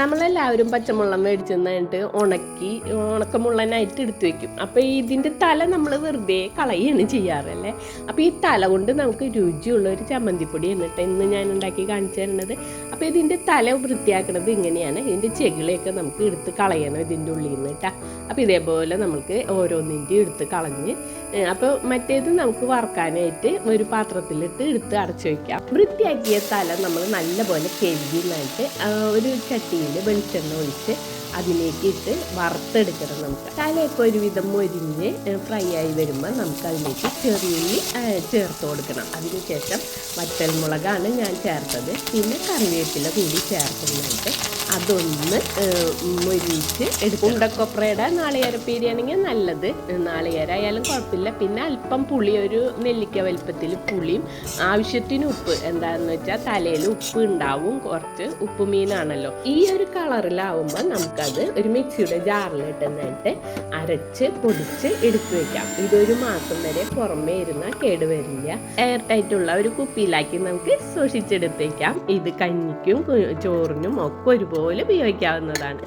നമ്മളെല്ലാവരും പച്ചമുള്ളം മേടിച്ച് തന്നിട്ട് ഉണക്കി ഉണക്കമുള്ളനായിട്ട് എടുത്തു വെക്കും. അപ്പോൾ ഇതിന്റെ തല നമ്മൾ വെറുതെ കളയാണ് ചെയ്യാറല്ലേ അപ്പോൾ ഈ തല കൊണ്ട് നമുക്ക് രുചിയുള്ള ഒരു ചമ്മന്തിപ്പൊടി എന്നിട്ട് ഇന്ന് ഞാൻ ഉണ്ടാക്കി കാണിച്ചു തരുന്നത്. അപ്പോൾ ഇതിന്റെ തല വൃത്തിയാക്കുന്നത് ഇങ്ങനെയാണ്. ഇതിന്റെ ചെകിളയൊക്കെ നമുക്ക് എടുത്ത് കളയണം ഇതിന്റെ ഉള്ളിൽ നിന്ന് കേട്ടോ. അപ്പോൾ ഇതേപോലെ നമുക്ക് ഓരോന്നിന്റെയും എടുത്ത് കളഞ്ഞ് അപ്പോൾ മറ്റേത് നമുക്ക് വറക്കാനായിട്ട് ഒരു പാത്രത്തിലിട്ട് എടുത്ത് അടച്ചു വയ്ക്കാം വൃത്തിയാക്കിയ തല നമ്മൾ നല്ലപോലെ കഴുകിനായിട്ട് ഒരു ചട്ടിയിൽ വെളിച്ചെണ്ണ ഒഴിച്ച് അതിലേക്ക് ഇട്ട് വറുത്തെടുക്കണം നമുക്ക്. തലയൊക്കെ ഒരുവിധം മൊരിഞ്ഞ് ഫ്രൈ ആയി വരുമ്പോൾ നമുക്ക് അതിലേക്ക് ചെറിയുള്ളി ചേർത്ത് കൊടുക്കണം. അതിനുശേഷം വറ്റൽമുളകാണ് ഞാൻ ചേർത്തത്. പിന്നെ കറിവേപ്പില കൂടി ചേർക്കുന്നതായിട്ട് അതൊന്ന് മൊരിച്ച് എടുക്കും ഉണ്ടക്കൊപ്രയുടെ നാളികേരപ്പേരിയാണെങ്കിൽ നല്ലത്. നാളികേരായാലും കുഴപ്പമില്ല. പിന്നെ അല്പം പുളി ഒരു നെല്ലിക്ക വലിപ്പത്തിൽ പുളിയും ആവശ്യത്തിന് ഉപ്പ്. എന്താണെന്ന് വെച്ചാൽ തലയിൽ ഉപ്പ് ഉണ്ടാവും. കുറച്ച് ഉപ്പ് മീനാണല്ലോ. ഈ ഒരു കളറിലാവുമ്പോൾ നമുക്കത് ഒരു മിക്സിയുടെ ജാറിലിട്ടുന്നിട്ട് അരച്ച് പൊടിച്ച് എടുത്തു വെക്കാം. ഇതൊരു മാസം വരെ പുറമേ ഇരുന്നാൽ കേടുവരില്ല എയർ ടൈറ്റുള്ള ഒരു കുപ്പിയിലാക്കി നമുക്ക് സൂക്ഷിച്ചെടുത്തേക്കാം ഇത് കഞ്ഞിക്കും ചോറിനും ഒക്കെ ഒരുപോലെ ഉപയോഗിക്കാവുന്നതാണ്.